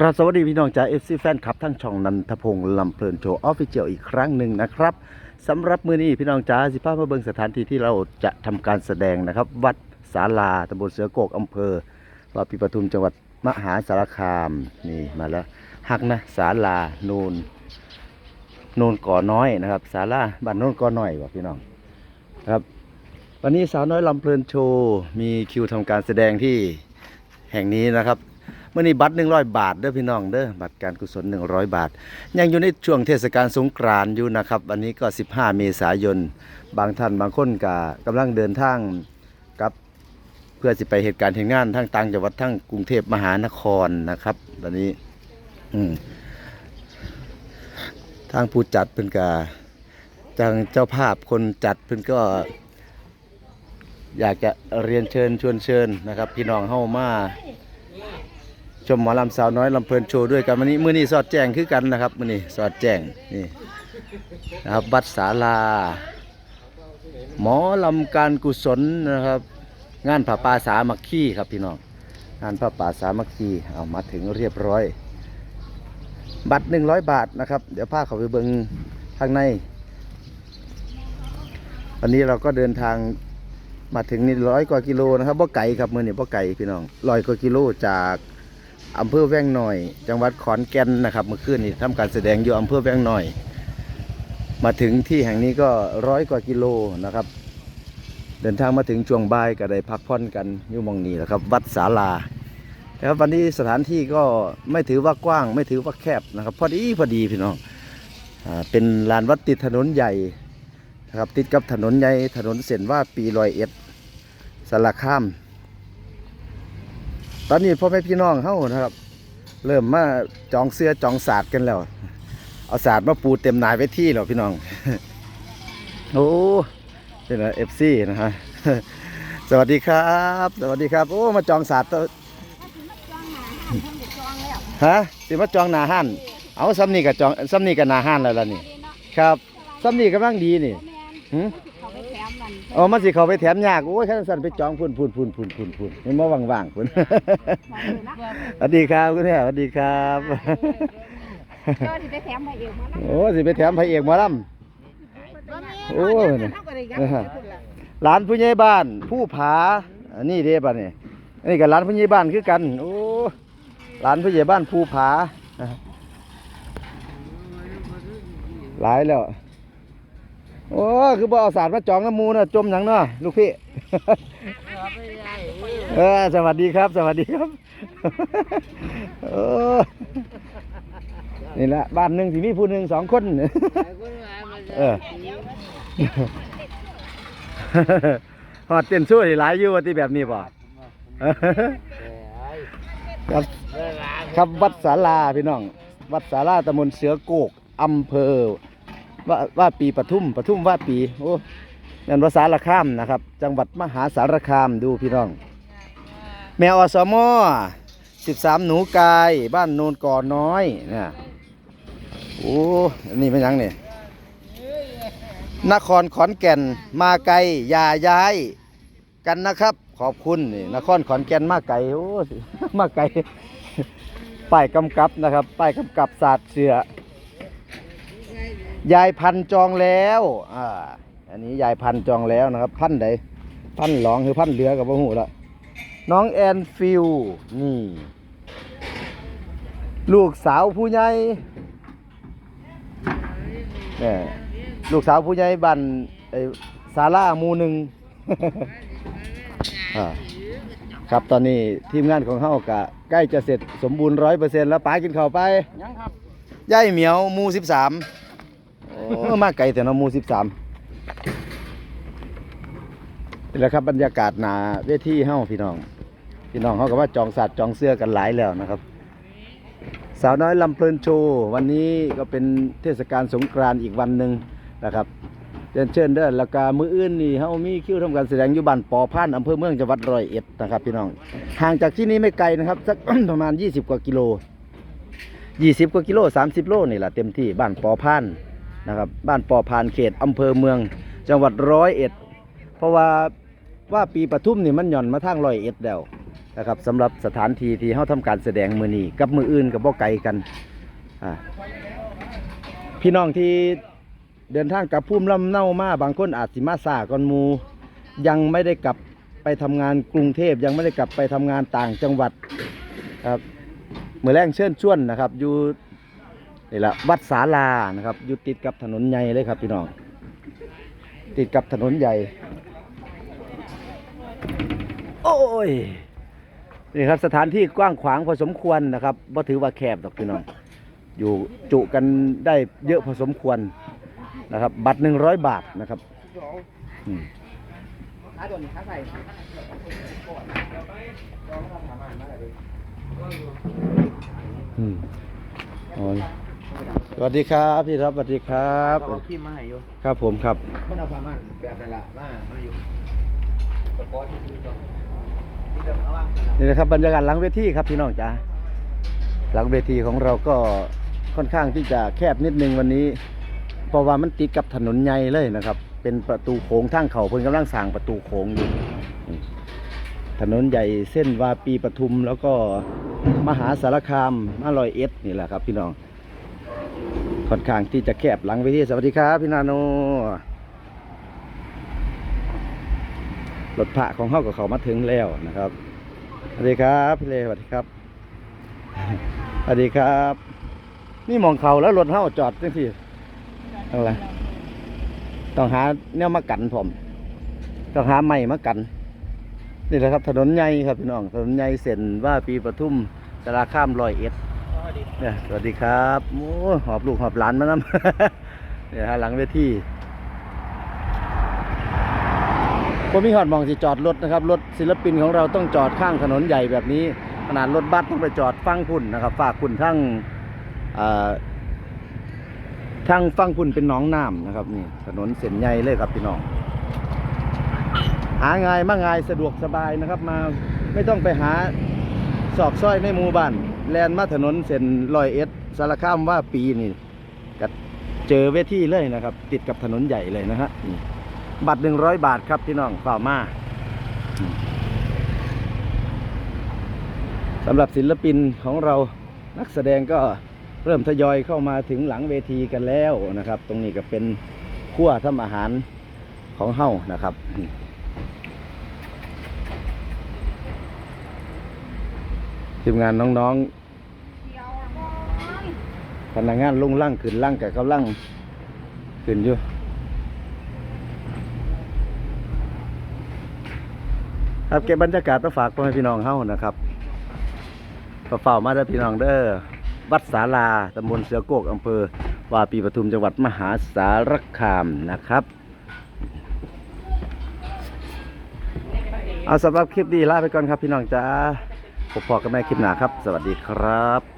ครับสวัสดีพี่น้องจาก FC แฟนคลับทั้งช่องนันทพงศ์ลำเพลินโชว์ออฟฟิเชียลอีกครั้งหนึ่งนะครับสำหรับมื้อนี้พี่น้องจ๋าสิพาพมาเบิงสถานที่ที่เราจะทำการแสดงนะครับ วัดศาลาตำบลเสือโกกอำเภอวาปีปทุมจังหวัดมหาสารคามนี่มาแล้วหักนะศาลาโนนโนนก่อน้อยนะครับศาลาบ้านโนนก่อน้อยว่ะพี่น้องครับ วันนี้สาวน้อยลำเพลินโชว์มีคิวทำการแสดงที่แห่งนี้นะครับ มื่อนี้บัตรหนึ่งร้อยบาทเด้อพี่น้องเด้อบัตรการกุศลหนึ่งร้อยบาท ยังอยู่ในช่วงเทศกาลสงกรานต์อยู่นะครับวันนี้ก็15เมษายน บางท่านบางคนก็กำลังเดินทางกับเพื่อสิไปเหตุการณ์แห่งงานทั้งต่างจังหวัดทั้งกรุงเทพมหานครนะครับวันนี้อืมทางผู้จัดเป็นกาทางเจ้าภาพคนจัดเพิ่นก็ อยากจะเรียนเชิญชวนเชิญนะครับ พี่น้องเข้ามา ชมหมอลำสาวน้อยลำเพลินโชว์ด้วยกันวันนี้มื้อนี้สอดแจ้งคือกันนะครับมื้อนี้สอดแจ้งนี่นะครับบัดศาลา หมอลำการกุศลนะครับ งานผ้าป่าสามัคคีครับพี่น้องงานผ้าป่าสามัคคีเอามาถึงเรียบร้อย บัตรหนึ่งร้อยบาทนะครับ เดี๋ยวพาเขาไปเบิงข้างใน วันนี้เราก็เดินทางมาถึงนี่ร้อยกว่ากิโลนะครับบ่ไก่ครับมือนี่บ่ไก่พี่น้องร้อยกว่ากิโลจาก อำเภอแว้งหน่อย จังหวัดขอนแก่นนะครับ เมื่อคืนนี้ทำการแสดงอยู่อำเภอแว้งหน่อย มาถึงที่แห่งนี้ก็ร้อยกว่ากิโลนะครับ เดินทางมาถึงช่วงบ่ายก็ได้พักผ่อนกันอยู่มองนี้แหละครับ วัดศาลานะครับวันนี้สถานที่ก็ไม่ถือว่ากว้าง ไม่ถือว่าแคบนะครับ พอดีพอดีพี่น้องอ่าเป็นลานวัดติดถนนใหญ่นะครับ ติดกับถนนใหญ่ถนนเส้นว่าปีลอยเอ็ดสารคาม ตอนนี้พ่อแม่พี่น้องเฮานะครับ เริ่มมาจองเสื้อจองศาสตร์กันแล้ว เอาศาสตร์มาปูเต็มนายไว้ที่แล้วพี่น้อง โอ้เป็นเอฟซีนะฮะสวัสดีครับ สวัสดีครับ โอ้มาจองศาสตร์ตัวฮะสิมาจองนาห้านเอาซ้ำนี่กับจองซ้ำนี่กับนาห้านแล้วล่ะนี่ ครับซ้ำนี่กำลังดีนี่หื มเขาไปแถมนั่นอ๋อมันสิเขาไปแถมยากโอ้ยแค่สั่นไปจองพุ่นพุ่นพุ่นพุ่นพุ่นพุ่นมันมาว่างๆพุ่นสวัสดีครับคุณแม่สวัสดีครับก็ที่ไปแถมไปเองมาแล้วโอ้สิไปแถมพระเอกหมอลำโอ้ยร้านผู้ใหญ่บ้าน ผู้ผาอันนี้เด้ป่ะนี่อันนี้กับร้านผู้ใหญ่บ้านคือกันโอ้ร้านผู้ใหญ่บ้านผู้ผาหลายแล้ว โอ้คือบ่เอาสารมาจองน้ำมูนะจมหยังเนาะลูกพี่ เออสวัสดีครับ สวัสดีครับเออนี่แหละบ้านหนึ่งที่มีผู้หนึ่งสองคน เออหอดเต้นช่วยหลายอยู่ว่าที่แบบนี้ป่ะครับครับวัดศาลาพี่น้อง วัดศาลาตำบลเสือโกกอำเภอ ว่าว่าปีปทุมปทุมว่าปีโอ้นั่นภาษาละข้ามนะครับ จังหวัดมหาสารคามดูพี่น้อง แมวอสมอสิบสามหนูกาย บ้านโนนก่อน้อยเนี่ยโอ้อนนี่เป็นยังเนี่ยนครขอนแก่นมาไกลอย่าย้ายกันนะครับ ขอบคุณนี่นครขอนแก่นมาไกลโอ้มาไกลป้ายกำกับนะครับป้ายกำกับศาสตร์เสือ ยายพันจองแล้วอ่าอันนี้ยายพันจองแล้วนะครับ พันใดพันหลองหรือพันเหลือกับพวกหูละน้องแอนฟิลนี่ ลูกสาวผู้ใหญ่เนี่ยลูกสาวผู้ใหญ่บ้านไอ้ศาลาหมู่หนึ่งอ่าครับตอนนี้ทีมงานของเฮากะใกล้จะเสร็จสมบูรณ์ร้อยเปอร์เซ็นต์แล้วป้ากินข้าวไป ยังครับย่ายเหมียวหมูสิบสาม โอ้มาไกลแต่นาะหมูสิบสามนี่แหละครับบรรยากาศหนาเวทีเฮ้าพี่น้อง พี่น้องเขาก็ว่าจองสัตว์จองเสื้อกันหลายแล้วนะครับ สาวน้อยลำเพลินโชว์วันนี้ก็เป็นเทศกาลสงกรานต์อีกวันหนึ่งนะครับเชิญเชิญเด้อแล้วก็มืออื่นนี่เฮามีคิวทำการแสดงอยู่บ้านปอพานอำเภอเมืองจังหวัดร้อยเอ็ดนะครับ พี่น้องห่างจากที่นี้ไม่ไกลนะครับสัก ประมาณ 20 กว่ากิโล 20 กว่ากิโล 30 โลนี่แหละเต็มที่บ้านปอพาน นะครับบ้านปอพานเขตอำเภอเมืองจังหวัดร้อยเอ็ด เพราะว่าว่าปีปทุมนี่มันหย่อนมาทางร้อยเอ็ดแล้วนะครับสำหรับสถานที่ที่เฮาทำการแสดงมือนี้กับมืออื่นกับบ่ไกลกันพี่น้องที่เดินทางกับภูมิลำเน่ามาบางคนอาจสิมาซากอนมู ยังไม่ได้กลับไปทำงานกรุงเทพยังไม่ได้กลับไปทำงานต่างจังหวัดครับมือแรงเชิญชวนนะครับอยู่ นี่ละวัดศาลานะครับอยู่ติดกับถนนใหญ่เลยครับพี่น้อง ติดกับถนนใหญ่ โอ้ยนี่ครับสถานที่กว้างขวางพอสมควรนะครับบ่ถือว่าแคบดอกพี่น้อง อยู่จุกันได้เยอะพอสมควรนะครับ บัตรหนึ่งร้อยบาทนะครับอืมอืมโอ้ย สวัสดีครับพี่ครับสวัสดีครับเอาขี้มาให้อยู่ครับผมครับมันเอาประมาณแบบนั้นละมามาอยู่ตะกอนที่ซื้อต่อที่เดิมเอาว่างกันละนี่นะครับบรรยากาศหลังเวทีครับพี่น้องจ๋าหลังเวทีของเราก็ค่อนข้างที่จะแคบนิดนึงวันนี้เพราะว่ามันติดกับถนนใหญ่เลยนะครับ เป็นประตูโค้งทางเขาเพิ่นกำลังสร้างประตูโค้งอยู่นี่ถนนใหญ่เส้นวาปีปทุมแล้วก็มหาสารคามมาลอยเอ็ดนี่แหละครับพี่น้อง ค่อนข้างที่จะแคบหลังเวทีสวัสดีครับพี่นาโนรถพระของเฮากับเขามาถึงแล้วนะครับสวัสดีครับพี่เลสวัสดีครับสวัสดีครับ นี่มองเขาแล้วรถเฮาจอดจังซี่อะไรต้องหาแนวมากันผมต้องหาไม้มากันนี่แหละครับ ถนนใหญ่ครับพี่น้องถนนใหญ่เส้นว่าปีปทุมสารข้ามรอยเอ็ด เนี่ยสวัสดีครับโอ้หอบลูกหอบหลานมานำเนี่ยฮะหลังเวทีผมมีหอดมองที่จอดรถนะครับรถศิลปินของเราต้องจอดข้างถนนใหญ่แบบนี้ขนาดรถบัสต้องไปจอดฟังพุ่นนะครับ ฝากคุณทั้งทั้งฟังพุ่นเป็นน้องน้ำนะครับนี่ถนนเส้นใหญ่เลยครับพี่น้อง หาง่ายมากง่ายสะดวกสบายนะครับมาไม่ต้องไปหาซอกซอยในหมู่บ้าน แลนมาถนนเส้นลอยเอ็ดสารคามว่าปีนี่ก็เจอเวทีเลยนะครับ ติดกับถนนใหญ่เลยนะฮะบัตรหนึ่งร้อยบาทครับพี่น้องเปล่ามาสำหรับศิลปินของเรานักแสดงก็เริ่มทยอยเข้ามาถึงหลังเวทีกันแล้วนะครับ ตรงนี้ก็เป็นขั้วทำอาหารของเฮ้านะครับอืม ทีมงานน้องๆพนักงานลงล่างขึ้นล่างกับเขาล่างขึ้นอยู่ครับเก็บบรรยากาศมาฝากพ่อแม่พี่น้องเฮานะครับก็เฝ้ามาเด้พี่น้องเด้อวัดศาลาตำบลเสือโกกอำเภอวาปีปทุมจังหวัดมหาสารคามนะครับเอาสำหรับคลิปนี้ลาไปก่อนครับพี่น้องจ้า พบพอกันแม่คลิปหนาครับ สวัสดีครับ